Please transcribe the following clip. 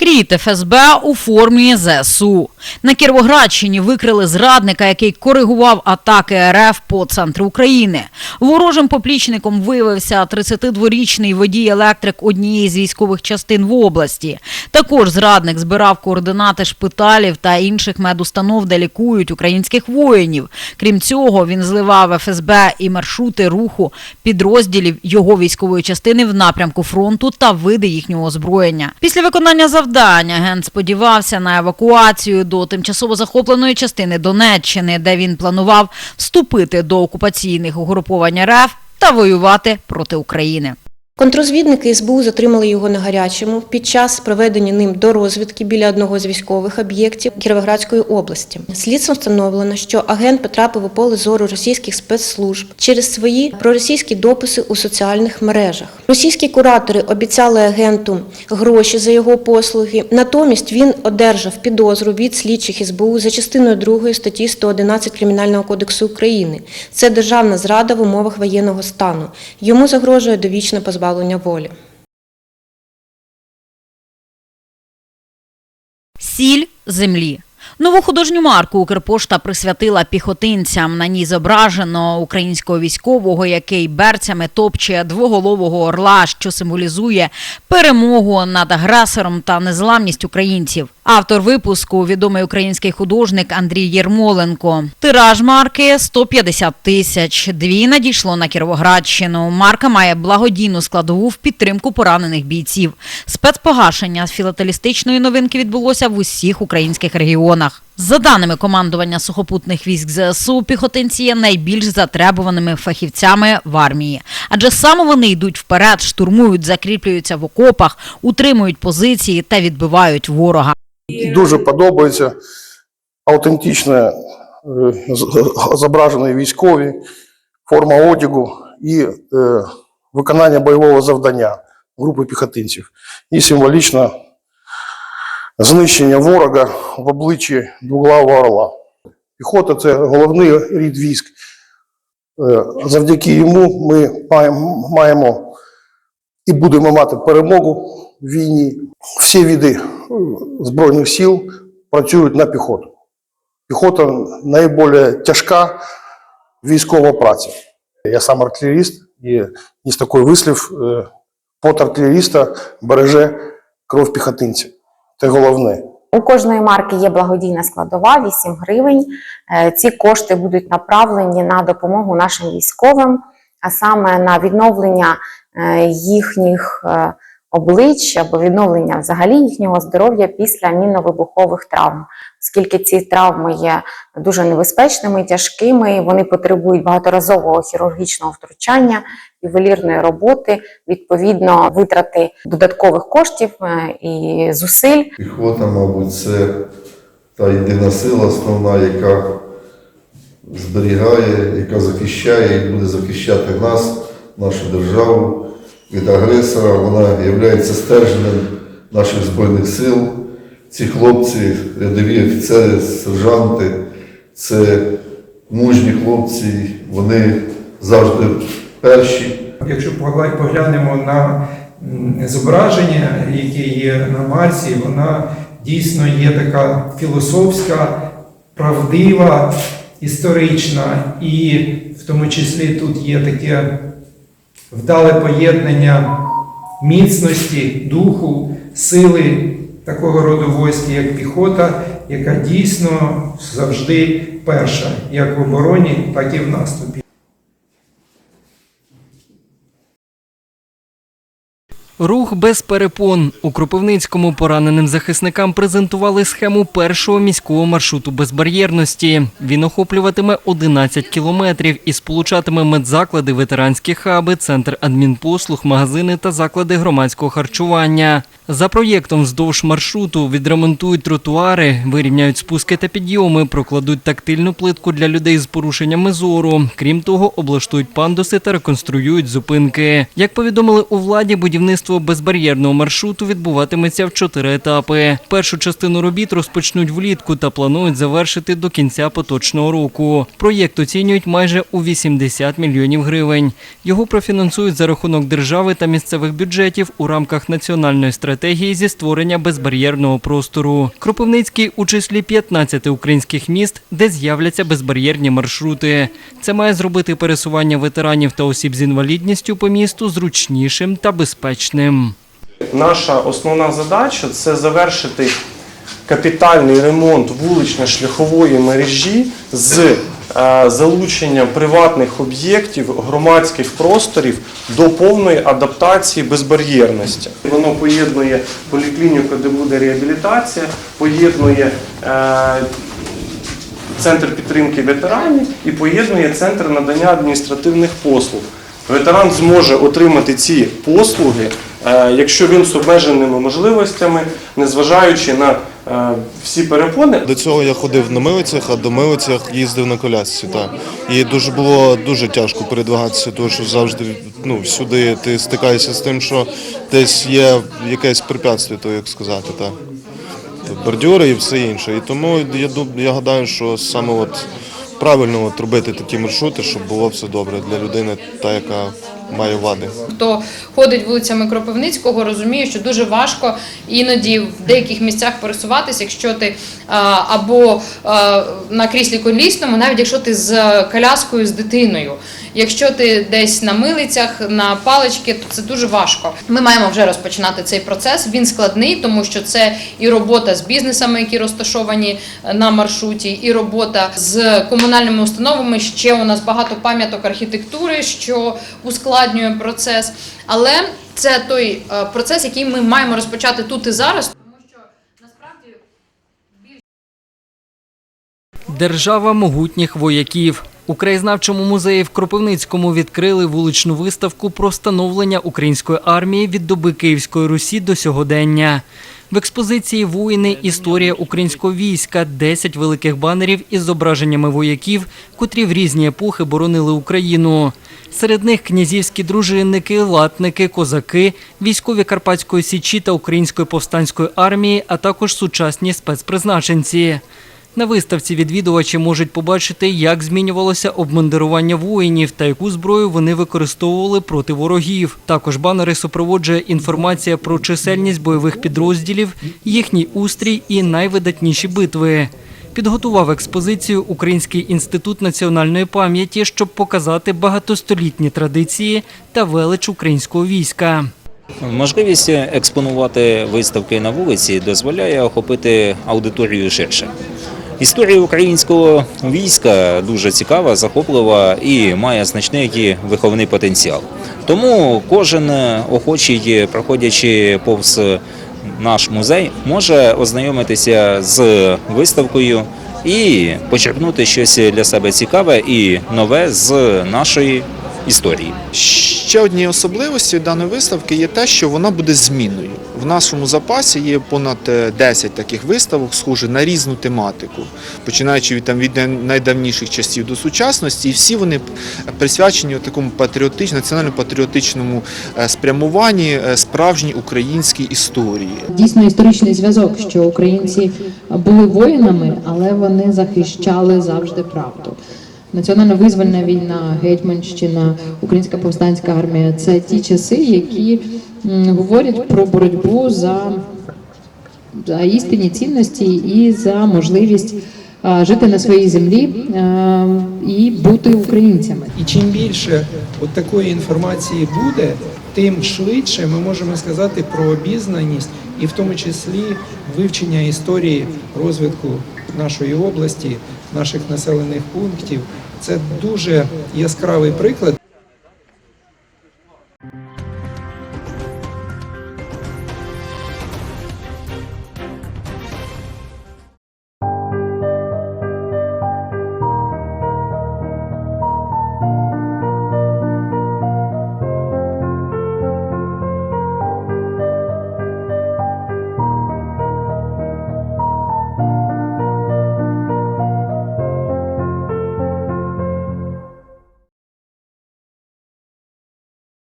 Кріт ФСБ у формі ЗСУ. На Кіровоградщині викрили зрадника, який коригував атаки РФ по центру України. Ворожим поплічником виявився 32-річний водій-електрик однієї з військових частин в області. Також зрадник збирав координати шпиталів та інших медустанов, де лікують українських воїнів. Крім цього, він зливав ФСБ і маршрути руху підрозділів його військової частини в напрямку фронту та види їхнього озброєння. Після виконання завдання агент сподівався на евакуацію до тимчасово захопленої частини Донеччини, де він планував вступити до окупаційних угруповань РФ та воювати проти України. Контрозвідники СБУ затримали його на гарячому під час проведення ним до розвідки біля одного з військових об'єктів Кіровоградської області. Слідством встановлено, що агент потрапив у поле зору російських спецслужб через свої проросійські дописи у соціальних мережах. Російські куратори обіцяли агенту гроші за його послуги. Натомість він одержав підозру від слідчих СБУ за частиною 2 статті 111 Кримінального кодексу України. Це державна зрада в умовах воєнного стану. Йому загрожує довічне позбавлення волі. Сіль землі. Нову художню марку Укрпошта присвятила піхотинцям. На ній зображено українського військового, який берцями топче двоголового орла, що символізує перемогу над агресором та незламність українців. Автор випуску відомий український художник Андрій Єрмоленко. Тираж марки 150 тисяч. Дві надійшло на Кіровоградщину. Марка має благодійну складову в підтримку поранених бійців. Спецпогашення філателістичної новинки відбулося в усіх українських регіонах. За даними командування сухопутних військ ЗСУ, піхотинці є найбільш затребуваними фахівцями в армії, адже саме вони йдуть вперед, штурмують, закріплюються в окопах, утримують позиції та відбивають ворога. Дуже подобається автентично е, зображені військові, форма одягу і е, виконання бойового завдання групи піхотинців. І символічно знищення ворога в обличчі двоглавого орла. Піхота це головний рід військ. Е, Завдяки йому ми маємо, і будемо мати перемогу в війні. Всі види е, Збройних сил працюють на піхоту. Піхота найбільш тяжка військова праця. Я сам артилеріст, і є такий вислів: е, пот артилеріста береже кров піхотинця. Це головне. У кожної марки є благодійна складова 8 гривень. Е, Ці кошти будуть направлені на допомогу нашим військовим, а саме на відновлення е, їхніх е, облич або відновлення взагалі їхнього здоров'я після мінно-вибухових травм, оскільки ці травми є дуже небезпечними, тяжкими, вони потребують багаторазового хірургічного втручання, ювелірної роботи, відповідно витрати додаткових коштів е, і зусиль. Піхота, мабуть, це та єдина сила основна, яка зберігає, яка захищає і буде захищати нас, нашу державу від агресора. Вона є стержнем наших Збройних сил. Ці хлопці, рядові офіцери, сержанти, це мужні хлопці, вони завжди перші. Якщо поглянемо на зображення, яке є на Марсі, вона дійсно є така філософська, правдива, історична, і в тому числі тут є таке вдале поєднання міцності, духу, сили такого роду військ, як піхота, яка дійсно завжди перша, як в обороні, так і в наступі. Рух без перепон у Кропивницькому пораненим захисникам презентували схему першого міського маршруту безбар'єрності. Він охоплюватиме 11 кілометрів і сполучатиме медзаклади, ветеранські хаби, центр адмінпослуг, магазини та заклади громадського харчування. За проєктом вздовж маршруту відремонтують тротуари, вирівняють спуски та підйоми, прокладуть тактильну плитку для людей з порушеннями зору. Крім того, облаштують пандуси та реконструюють зупинки. Як повідомили у владі, будівництво безбар'єрного маршруту відбуватиметься в чотири етапи. Першу частину робіт розпочнуть влітку та планують завершити до кінця поточного року. Проєкт оцінюють майже у 80 мільйонів гривень. Його профінансують за рахунок держави та місцевих бюджетів у рамках національної стратегії стратегії зі створення безбар'єрного простору. Кропивницький у числі 15 українських міст, де з'являться безбар'єрні маршрути. Це має зробити пересування ветеранів та осіб з інвалідністю по місту зручнішим та безпечним. Наша основна задача це завершити капітальний ремонт вулично-шляхової мережі з залученням приватних об'єктів, громадських просторів до повної адаптації безбар'єрності. Воно поєднує поліклініку, де буде реабілітація, поєднує е, центр підтримки ветеранів і поєднує центр надання адміністративних послуг. Ветеран зможе отримати ці послуги, е, якщо він з обмеженими можливостями, незважаючи на е, всі перепони, До цього я ходив на милицях, а до милицях їздив на колясці. Так. І дуже було дуже тяжко передвигатися, тому що завжди ну, всюди ти стикаєшся з тим, що десь є якесь препятствие, то як сказати. Так. Бордюри і все інше. І тому я, я гадаю, що саме от правильно от робити такі маршрути, щоб було все добре для людини, та яка має вади. Хто ходить вулицями Кропивницького, розуміє, що дуже важко іноді в деяких місцях пересуватися, якщо ти або на кріслі колісному, навіть якщо ти з коляскою з дитиною. Якщо ти десь на милицях, на палички, то це дуже важко. Ми маємо вже розпочинати цей процес. Він складний, тому що це і робота з бізнесами, які розташовані е, на маршруті, і робота з комунальними установами. Ще у нас багато пам'яток архітектури, що ускладнює процес. Але це той е, процес, який ми маємо розпочати тут і зараз, Держава могутніх вояків. У краєзнавчому музеї в Кропивницькому відкрили вуличну виставку про становлення української армії від доби Київської Русі до сьогодення. В експозиції воїни історія українського війська, 10 великих банерів із зображеннями вояків, котрі в різні епохи боронили Україну. Серед них князівські дружинники, латники, козаки, військові Карпатської січі та Української повстанської армії, а також сучасні спецпризначенці. На виставці відвідувачі можуть побачити, як змінювалося обмундирування воїнів та яку зброю вони використовували проти ворогів. Також банери супроводжує інформація про чисельність бойових підрозділів, їхній устрій і найвидатніші битви. Підготував експозицію Український інститут національної пам'яті, щоб показати багатостолітні традиції та велич українського війська. Можливість експонувати виставки на вулиці дозволяє охопити аудиторію ширше. Історія українського війська дуже цікава, захоплива і має значний виховний потенціал. Тому кожен охочий, проходячи повз наш музей, може ознайомитися з виставкою і почерпнути щось для себе цікаве і нове з нашої історії. Ще однією особливостю даної виставки є те, що вона буде змінною. В нашому запасі є понад е, 10 таких виставок, схожих на різну тематику, починаючи від там від найдавніших часів до сучасності, і всі вони присвячені такому патріотичному, національно-патріотичному е, спрямуванні е, справжній українській історії. Дійсно історичний зв'язок, що українці були воїнами, але вони захищали завжди правду. Національно визвольна війна, Гетьманщина, Українська повстанська армія це ті часи, які говорять про боротьбу за, за істинні цінності і за можливість жити на своїй землі і бути українцями. І чим більше от такої інформації буде, тим швидше ми можемо сказати про обізнаність і в тому числі вивчення історії розвитку нашої області, наших населених пунктів. Це дуже яскравий приклад. thank you